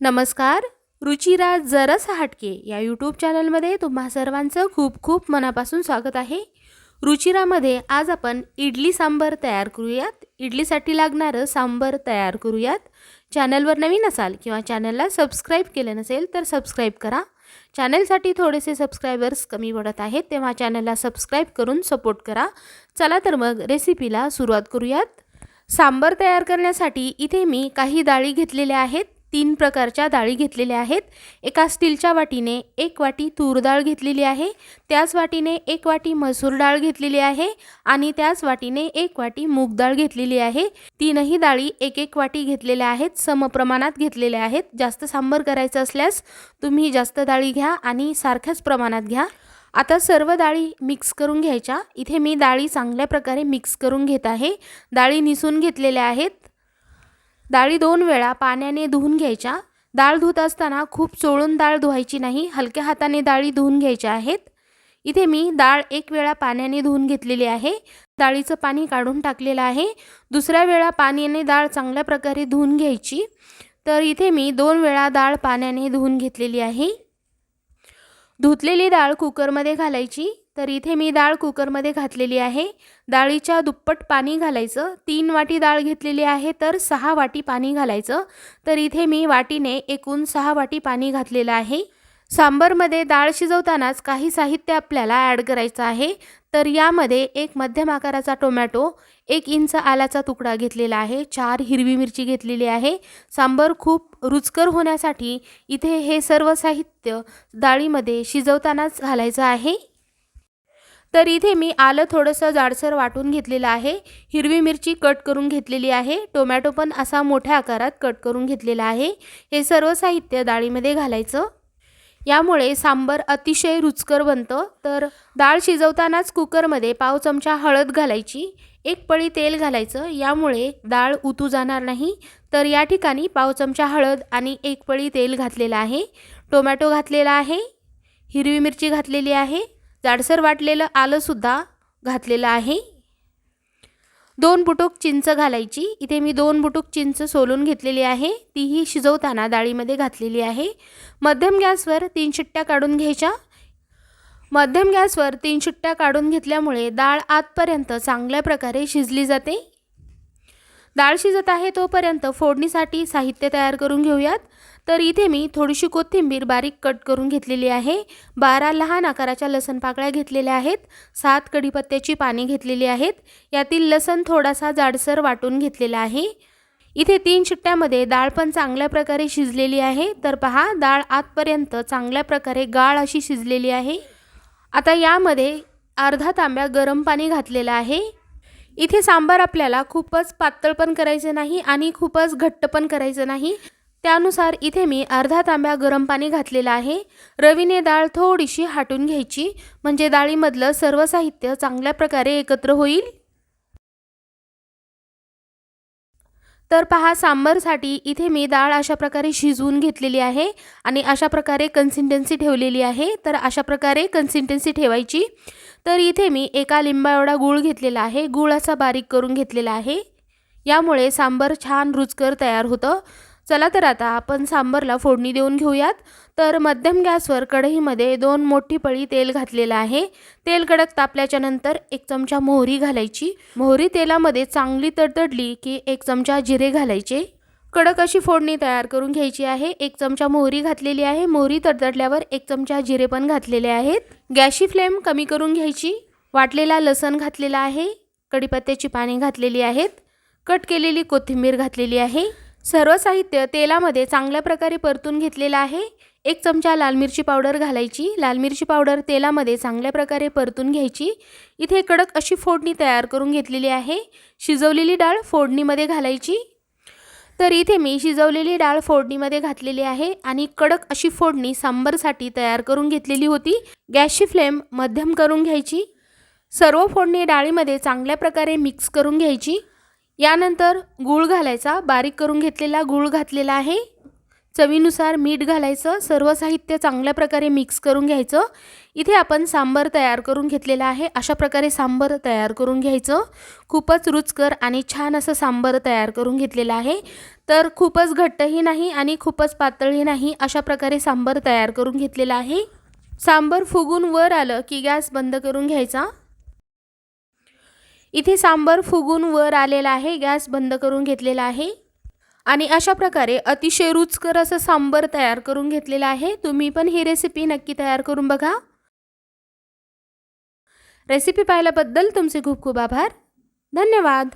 नमस्कार रुचिरा जरस हटके या यूट्यूब चॅनलमध्ये तुम्हा सर्वांचं खूप खूप मनापासून स्वागत आहे. रुचिरामध्ये आज आपण इडली सांबर तयार करूयात. इडलीसाठी लागणारं सांबर तयार करूयात. चॅनलवर नवीन असाल किंवा चॅनलला सबस्क्राईब केलं नसेल तर सबस्क्राईब करा. चॅनलसाठी थोडेसे सबस्क्रायबर्स कमी पडत आहेत तेव्हा चॅनलला सबस्क्राईब करून सपोर्ट करा. चला तर मग रेसिपीला सुरुवात करूयात. सांबर तयार करण्यासाठी इथे मी काही डाळी घेतलेल्या आहेत. तीन प्रकारच्या डाळी घेतलेल्या आहेत. एका स्टीलच्या वाटीने एक वाटी तूर डाळ घेतलेली आहे. त्याच वाटीने एक वाटी मसूर डाळ घेतलेली आहे आणि त्याच वाटीने एक वाटी मूग डाळ घेतलेली आहे. तीनही डाळी एक एक वाटी घेतलेल्या आहेत समप्रमाणात घेतलेल्या आहेत. जास्त सांबर करायचं असल्यास तुम्ही जास्त डाळी घ्या आणि सारख्याच प्रमाणात घ्या. आता सर्व डाळी मिक्स करून घ्यायच्या. इथे मी डाळी चांगल्या प्रकारे मिक्स करून घेत आहे. डाळी निसून घेतलेल्या आहेत. डाळी दोन वेळा पाण्याने धुवून घ्यायच्या. डाळ धुत असताना खूप चोळून डाळ धुवायची नाही हलक्या हाताने डाळी धुवून घ्यायच्या आहेत. इथे मी डाळ एक वेळा पाण्याने धुवून घेतलेली आहे. डाळीचं पाणी काढून टाकलेलं आहे. दुसऱ्या वेळा पाण्याने डाळ चांगल्या प्रकारे धुवून घ्यायची. तर इथे मी दोन वेळा डाळ पाण्याने धुवून घेतलेली आहे. धुतलेली डाळ कुकरमध्ये घालायची. तर इथे मी डाळ कुकरमध्ये घातलेली आहे. डाळीच्या दुप्पट पाणी घालायचं. तीन वाटी डाळ घेतलेली आहे तर सहा वाटी पाणी घालायचं. तर इथे मी वाटीने एकूण सहा वाटी पाणी घातलेलं आहे. सांबरमध्ये डाळ शिजवतानाच काही साहित्य आपल्याला ॲड करायचं आहे. तर यामध्ये एक मध्यम आकाराचा टोमॅटो एक इंच आल्याचा तुकडा घेतलेला आहे. चार हिरवी मिरची घेतलेली आहे. सांबर खूप रुचकर होण्यासाठी इथे हे सर्व साहित्य डाळीमध्ये शिजवतानाच घालायचं आहे. तर इथे मी आलं थोडंसं जाडसर वाटून घेतलेलं आहे. हिरवी मिरची कट करून घेतलेली आहे. टोमॅटो पण असा मोठ्या आकारात कट करून घेतलेला आहे. हे सर्व साहित्य डाळीमध्ये घालायचं. यामुळे सांबर अतिशय रुचकर बनतं. तर डाळ शिजवतानाच कुकरमध्ये पाव चमचा हळद घालायची एक पळी तेल घालायचं. यामुळे डाळ उतू जाणार नाही. तर या ठिकाणी पाव चमचा हळद आणि एक पळी तेल घातलेलं आहे. टोमॅटो घातलेला आहे. हिरवी मिरची घातलेली आहे. जाडसर वाटलेलं आलंसुद्धा घातलेलं आहे. दोन बुटूक चिंच घालायची. इथे मी दोन बुटूक चिंच सोलून घेतलेली आहे. तीही शिजवताना डाळीमध्ये घातलेली आहे. मध्यम गॅसवर तीन शिट्ट्या काढून घ्यायच्या. मध्यम गॅसवर तीन शिट्ट्या काढून घेतल्यामुळे डाळ आतपर्यंत चांगल्या प्रकारे शिजली जाते. डाळ शिजत आहे तोपर्यंत फोडणीसाठी साहित्य तयार करून घेऊयात. तर इथे मी थोडीशी कोथिंबीर बारीक कट करून घेतलेली आहे. बारा लहान आकाराच्या लसण पाकळ्या घेतलेल्या आहेत. सात कढीपत्त्याची पाने घेतलेली आहेत. यातील लसण थोडासा जाडसर वाटून घेतलेला आहे. इथे तीन शिट्ट्यामध्ये डाळ पण चांगल्या प्रकारे शिजलेली आहे. तर पहा डाळ आतपर्यंत चांगल्या प्रकारे गाळ अशी शिजलेली आहे. आता यामध्ये अर्धा तांब्या गरम पाणी घातलेलं आहे. इथे सांबार आपल्याला खूपच पातळ पण करायचं नाही आणि खूपच घट्ट पण करायचं नाही. त्यानुसार इथे मी अर्धा तांब्या गरम पाणी घातलेलं आहे. रवीने डाळ थोडीशी हाटून घ्यायची. म्हणजे डाळीमधलं सर्व साहित्य चांगल्या प्रकारे एकत्र होईल. तर पहा सांबरसाठी इथे मी डाळ अशा प्रकारे शिजवून घेतलेली आहे आणि अशा प्रकारे कन्सिस्टन्सी ठेवलेली आहे. तर अशा प्रकारे कन्सिस्टन्सी ठेवायची. तर इथे मी एका लिंबा एवढा गूळ घेतलेला आहे. गूळ असा बारीक करून घेतलेला आहे. यामुळे सांबर छान रुचकर तयार होतं. चला तर आता आपण सांबरला फोडणी देऊन घेऊयात. तर मध्यम गॅसवर कढईमध्ये दोन मोठी पळी तेल घातलेलं आहे. तेल कडक तापल्याच्या नंतर एक चमचा मोहरी घालायची. मोहरी तेलामध्ये चांगली तडतडली की एक चमचा जिरे घालायचे. कडक अशी फोडणी तयार करून घ्यायची आहे. एक चमचा मोहरी घातलेली आहे. मोहरी तडतडल्यावर एक चमचा जिरे पण घातलेले आहेत. गॅसची फ्लेम कमी करून घ्यायची. वाटलेला लसण घातलेला आहे. कढीपत्त्याची पाने घातलेली आहेत. कट केलेली कोथिंबीर घातलेली आहे. सर्व साहित्य तेलामध्ये चांगल्या प्रकारे परतून घेतलेलं आहे. एक चमचा लाल मिरची पावडर घालायची. लाल मिरची पावडर तेलामध्ये चांगल्या प्रकारे परतून घ्यायची. इथे कडक अशी फोडणी तयार करून घेतलेली आहे. शिजवलेली डाळ फोडणीमध्ये घालायची. तर इथे मी शिजवलेली डाळ फोडणीमध्ये घातलेली आहे आणि कडक अशी फोडणी सांबरसाठी तयार करून घेतलेली होती. गॅसची फ्लेम मध्यम करून घ्यायची. सर्व फोडणी डाळीमध्ये चांगल्या प्रकारे मिक्स करून घ्यायची. यानंतर गूळ घालायचा बारीक करून घेतलेला गूळ घातलेला आहे. चवीनुसार मीठ घालायचं सर्व साहित्य चांगल्या प्रकारे मिक्स करून घ्यायचं. इथे आपण सांबर तयार करून घेतलेला आहे. अशा प्रकारे सांबर तयार करून घ्यायचं. खूपच रुचकर आणि छान असं सांबर तयार करून घेतलेलं आहे. तर खूपच घट्टही नाही आणि खूपच पातळही नाही अशा प्रकारे सांबर तयार करून घेतलेला आहे. सांबर फुगून वर आलं की गॅस बंद करून घ्यायचा. इथे सांबर फुगून वर आलेला आहे गॅस बंद करून घेतलेला आहे. आणि अशा प्रकारे अतिशय रुचकर असं सांबर तयार करून घेतलेलं आहे. तुम्ही पण ही रेसिपी नक्की तयार करून बघा. रेसिपी पाहिल्याबद्दल तुमचे खूप खूप आभार. धन्यवाद.